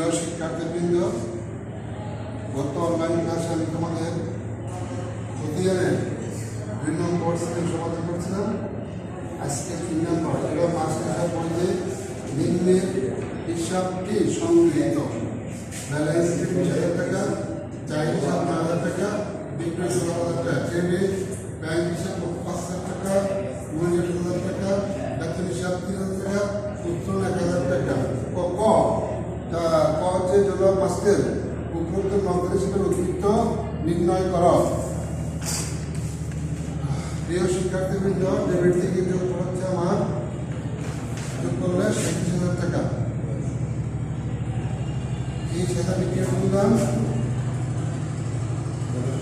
প্রিয় শিক্ষার্থীবৃন্দ, গত অনলাইন ক্লাসে আমি তোমাদের খতিয়ানের দুই নম্বর শ্রেণির সমাধান করছিলাম। আজকে তিন নম্বর এবার পাঁচ টাকা বইতে নিম্নের হিসাবটি সংগৃহীত। ব্যালেন্স বিশ হাজার টাকা চার হিসাব হাজার টাকা, বিক্রয় ষোলো হাজার টাকা ক্রেডিট ব্যাংক হিসাব পাঁচ হাজার টাকা মূল্য হাজার টাকা, বেতন হিসাব তিন হাজার টাকা, উত্তোলন এক হাজার টাকা। মাস্কের উপরোক্ত নগর হিসেবে অতিরিক্ত নির্ণয় করা। প্রিয় শিক্ষার্থীবৃন্দ ডেবিট থেকে যোগ হচ্ছে আমার যোগ করলে সাঁত্রিশ হাজার টাকা। এই সেটা করলাম।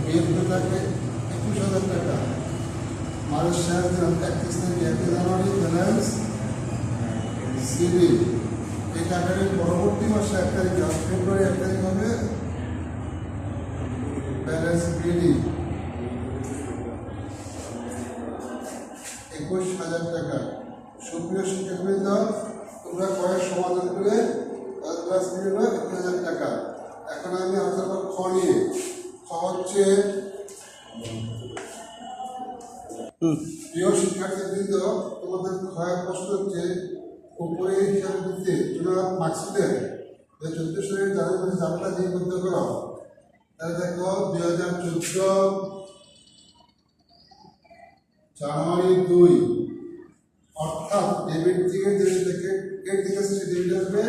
বিয়োগ থাকবে একুশ হাজার টাকা। মানুষ শেয়ার দিলাম একত্রিশ তারিখ এক জানুয়ারি ব্যালেন্স সিডি এই টাকাটি পরবর্তী মাসে এক তারিখ ফেব্রুয়ারি এক তারিখ হবে ব্যালেন্স বিডি একুশ হাজার টাকা। সুপ্রিয় শিক্ষকবৃন্দ তোমরা কয়েক সমাধান করে ক্লাস মিলে একুশ হাজার টাকা। এখন আমি করব খ নিয়ে খ হচ্ছে প্রিয় শিক্ষার্থীবৃন্দ তোমাদের ক্ষয় প্রশ্ন হচ্ছে উপরে হিসাবে দিতে, তোমরা মার্কশিটের যে চোদ্দ সালের জানুয়ারি যাত্রা দিয়ে করতে করো তাহলে দেখো দুই হাজার চোদ্দ, জানুয়ারি দুই, অর্থাৎ ডেবিট থেকে যে থেকে কেটে থেকে সে ডেবিট আসবে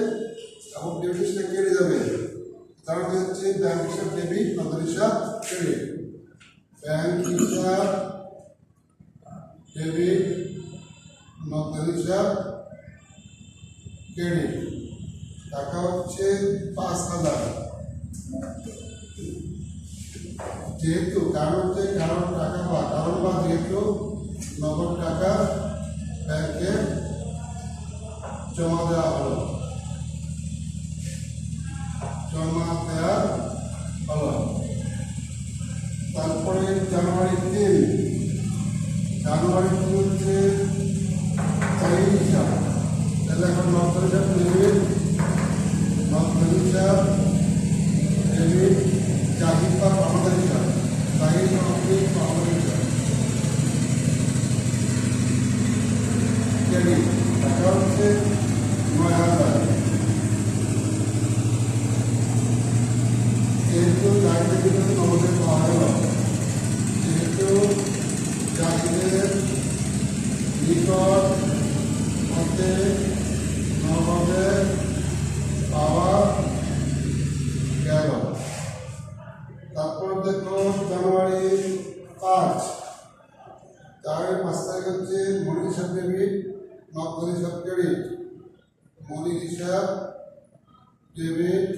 এবং ডেবিট সেটা কেটে যাবে। তার মানে হচ্ছে ব্যাংক হিসাব ডেবিট নগদ হিসাব ক্রেডিট ব্যাংক হিসাব ডেবিট নগদ হিসাব ক্রেডিট টাকা হচ্ছে পাঁচ হাজার। যেহেতু কারণ হচ্ছে কারণ টাকা বা কারণ বা যেহেতু নগদ টাকা ব্যাংকে জমা দেওয়া হলো। তারপর দেখো জানুয়ারি পাঁচ। তার পাঁচ তারিখ হচ্ছে মনির হিসাব ডেবিট নগদ হিসাব ক্রেডিট মনির হিসাব ডেবিট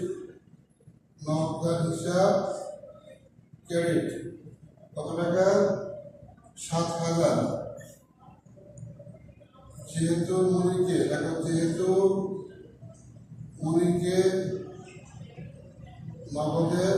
নগদ হিসাব ক্রেডিট কত টাকা? সাত হাজার। যেহেতু মনিকে দেখো যেহেতু মনিকে নগদের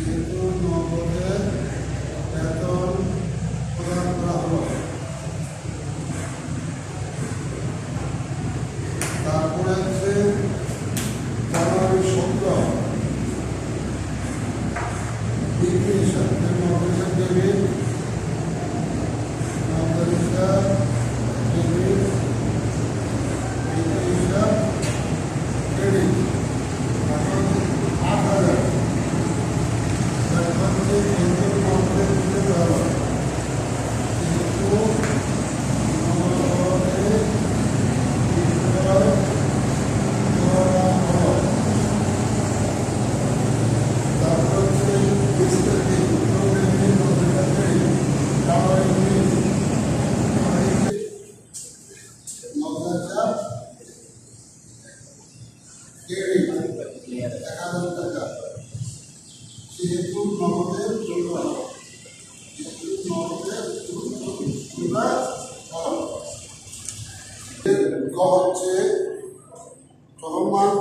যেহেতু নগদে বেতন প্রদান করা হলো তারপরে হচ্ছে জানুয়ারি সতেরো বিক্রি হিসাব নগদ হিসাব ডেবিট নগদ হিসাব ডেবিট বিক্রি হিসাব ক্রেডিট আট হাজার তারপর হচ্ছে কেন্দ্রীয় নগদের দিতে দেওয়া হলো যেহেতু নগদের জন্য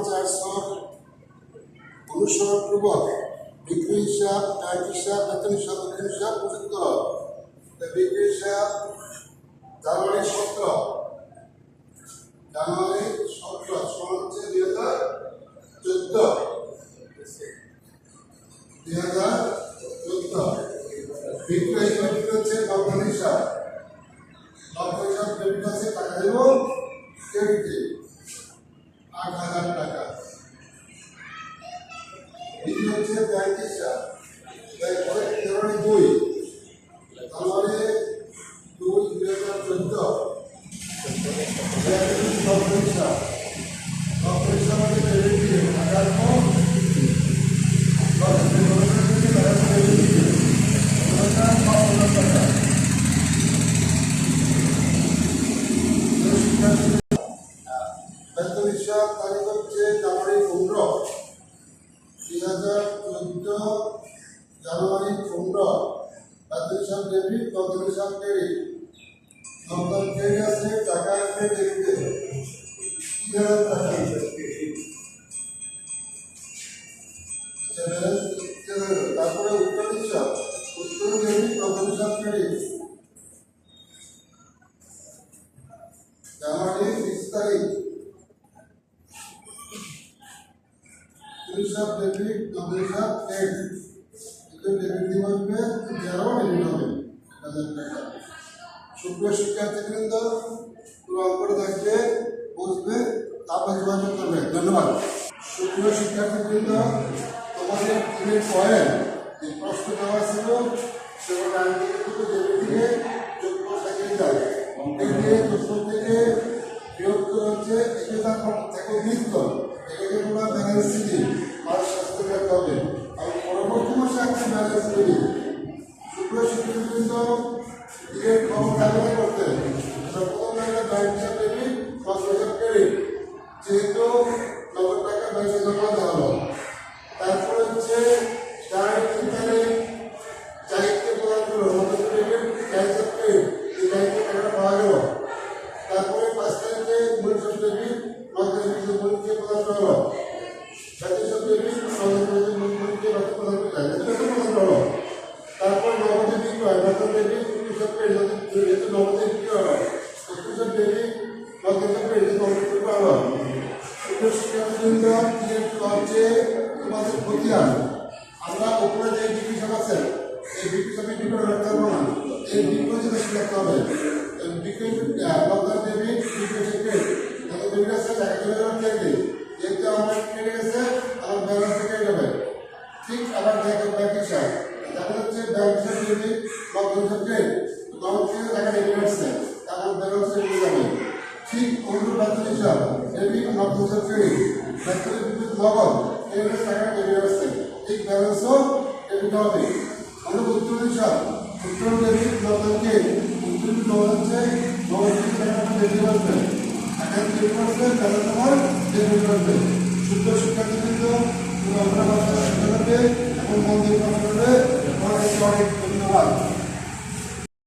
চারশো অনুসরণ পূর্বক বিক্রি হিসাব এক হিসাব বেতন হিসাব জানুয়ারি সতেরো। জানুয়ারি সতেরো, সমান হচ্ছে চোদ্দ দুই হাজার চোদ্দ। বিক্রয় হচ্ছে কোম্পানির হিসাব লগ্ন হিসাব ডেবিট আছে টাকা দেব ক্রেডিটে আট হাজার টাকা বিক্রি হচ্ছে ব্যাংক হিসাব ব্যাংক করে তেরোটি দুই তাহলে দুই দুই হাজার চোদ্দ লগ্ন হিসাব লগ্ন হিসাব মানে ক্রেডিট দিয়ে টাকার কম বেতন হিসাব তারিখ হচ্ছে জানুয়ারি পনেরো দুই হাজার চোদ্দ জানুয়ারি পনেরো বেতন হিসাব ডেবিট বেতন হিসাব ক্রেডিট নগদ ক্রেডিট আছে টাকা আছে ডেবিটে তিন হাজার টাকা আচ্ছা, balance তিন হাজার। তারপরে উত্তর হিসাব উত্তর ডেবিট বেতন হিসাব ক্রেডিট জানুয়ারি বিশ তারিখ হিসাব ডেবিট ডবল হিসাব ক্রেডিট এটা ডেবিট দিয়ে আসবে তেরো ডেবিট হবে হাজার টাকা শুক্র শিক্ষার্থীবৃন্দ পুরো অঙ্কটা থাকবে বুঝবে, তারপর যোগাযোগ করবে। ধন্যবাদ। শুক্র শিক্ষার্থীবৃন্দ, তোমাদের তিনের পয়েন্ট যে প্রশ্ন দেওয়া ছিল, সেগুলো ডান দিকে দুটো ডেবিট দিয়ে যোগ করে যায় থেকে প্রশ্ন থেকে বিয়োগ হচ্ছে তার থেকে মিত্র নগদ টাকা ব্যাংকে এই বিক্রি সবই বিক্রয় রাখতে পারব? না এই বিক্রয় রাখতে হবে। বিক্রয় নগদ দেবী থেকে নগদ দেবী আছে টাকা চলে যাবে আমার কেটে গেছে, আমার ব্যালেন্স কেটে যাবে। ঠিক আবার দেখো ব্যাংক হিসাব দেখা যাচ্ছে ব্যাংক হিসাব যদি নগদ হিসাবকে নগদ থেকে টাকা ডেবিট আসছে। তারপর ব্যালেন্স চলে যাবে। ঠিক অন্য বেতন হিসাব নগদ হিসাব ক্রেডিট বেতনের বিদ্যুৎ নগদ এই টাকা ডেবিট আসছে। ঠিক ব্যালেন্সও ডেবিট হবে আমরা উত্তর নগদকে উত্তর নগদ হচ্ছে টাকাটা ডেবিট আসবে টাকা ডেবিট আসবে ব্যালেন্স আমার ডেবিট আসবে শুদ্ধ শিক্ষার্থীবৃন্দ তোমরা আমরা বাসায় শিক্ষা করবে এবং মন্দির করবে অনেক অনেক ধন্যবাদ।